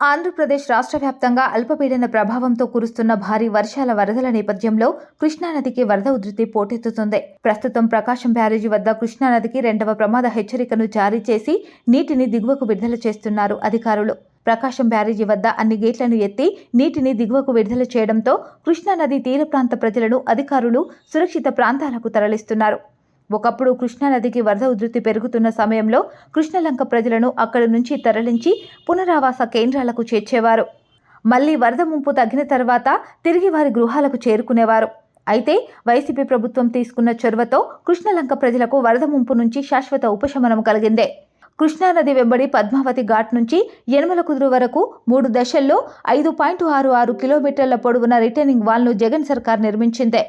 ఆంధ్రప్రదేశ్ రాష్ట్ర వ్యాప్తంగా అల్పపీడన ప్రభావంతో కురుస్తున్న భారీ వర్షాల వరదల నేపథ్యంలో కృష్ణానదికి వరద ఉధృతి పోటెత్తుతుంది. ప్రస్తుతం ప్రకాశం బ్యారేజీ వద్ద కృష్ణానదికి రెండవ ప్రమాద హెచ్చరికను జారీ చేసి నీటిని దిగువకు విడుదల చేస్తున్నారు అధికారులు. ప్రకాశం బ్యారేజీ వద్ద అన్ని గేట్లను ఎత్తి నీటిని దిగువకు విడుదల చేయడంతో కృష్ణానది తీర ప్రాంత ప్రజలను అధికారులు సురక్షిత ప్రాంతాలకు తరలిస్తున్నారు. ఒకప్పుడు కృష్ణానదికి వరద ఉధృతి పెరుగుతున్న సమయంలో కృష్ణలంక ప్రజలను అక్కడి నుంచి తరలించి పునరావాస కేంద్రాలకు చేర్చేవారు. మళ్ళీ వరద ముంపు తగ్గిన తర్వాత తిరిగి వారి గృహాలకు చేరుకునేవారు. అయితే వైసీపీ ప్రభుత్వం తీసుకున్న చొరవతో కృష్ణలంక ప్రజలకు వరద ముంపు నుంచి శాశ్వత ఉపశమనం కలిగిందే. కృష్ణానది వెంబడి పద్మావతి ఘాట్ నుంచి యనమల కుదురు వరకు మూడు దశల్లో ఐదు పాయింట్ ఆరు ఆరు కిలోమీటర్ల పొడవున రిటర్నింగ్ వాల్ను జగన్ సర్కార్ నిర్మించిందే.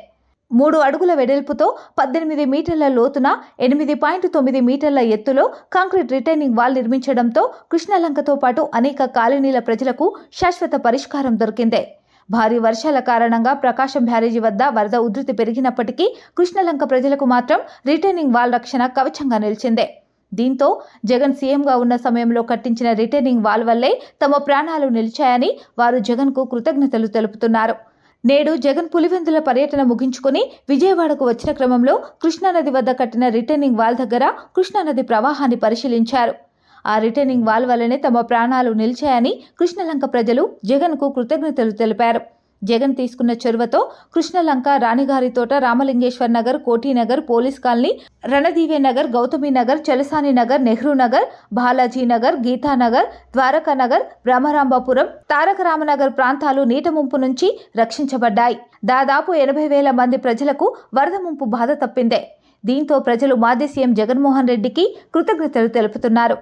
మూడు అడుగుల వెడల్పుతో పద్దెనిమిది మీటర్ల లోతున ఎనిమిది పాయింట్ తొమ్మిది మీటర్ల ఎత్తులో కాంక్రీట్ రిటైనింగ్ వాల్ నిర్మించడంతో కృష్ణలంకతో పాటు అనేక కాలనీల ప్రజలకు శాశ్వత పరిష్కారం దొరికిందే. భారీ వర్షాల కారణంగా ప్రకాశం బ్యారేజీ వద్ద వరద ఉధృతి పెరిగినప్పటికీ కృష్ణలంక ప్రజలకు మాత్రం రిటైనింగ్ వాల్ రక్షణ కవచంగా నిలిచిందే. దీంతో జగన్ సీఎంగా ఉన్న సమయంలో కట్టించిన రిటైనింగ్ వాల్ వల్లే తమ ప్రాణాలు నిలిచాయని వారు జగన్కు కృతజ్ఞతలు తెలుపుతున్నారు. నేడు జగన్ పులివెందుల పర్యటన ముగించుకుని విజయవాడకు వచ్చిన క్రమంలో కృష్ణానది వద్ద కట్టిన రిటర్నింగ్ వాల్ దగ్గర కృష్ణానది ప్రవాహాన్ని పరిశీలించారు. ఆ రిటర్నింగ్ వాల్ వల్లనే తమ ప్రాణాలు నిలిచాయని కృష్ణలంక ప్రజలు జగన్కు కృతజ్ఞతలు తెలిపారు. జగన్ తీసుకున్న చొరవతో కృష్ణలంక రాణిగారి తోట రామలింగేశ్వర్ నగర్ కోటీనగర్ పోలీస్ కాలనీ రణదీవే నగర్ గౌతమి నగర్ చలసాని నగర్ నెహ్రూ నగర్ బాలాజీ నగర్ గీతానగర్ ద్వారకా నగర్ బ్రహ్మరాంబపురం తారక రామనగర్ ప్రాంతాలు నీట ముంపు నుంచి రక్షించబడ్డాయి. దాదాపు ఎనభై వేల మంది ప్రజలకు వరద ముంపు బాధ తప్పిందే. దీంతో ప్రజలు మాజీ సీఎం జగన్మోహన్ రెడ్డికి కృతజ్ఞతలు తెలుపుతున్నారు.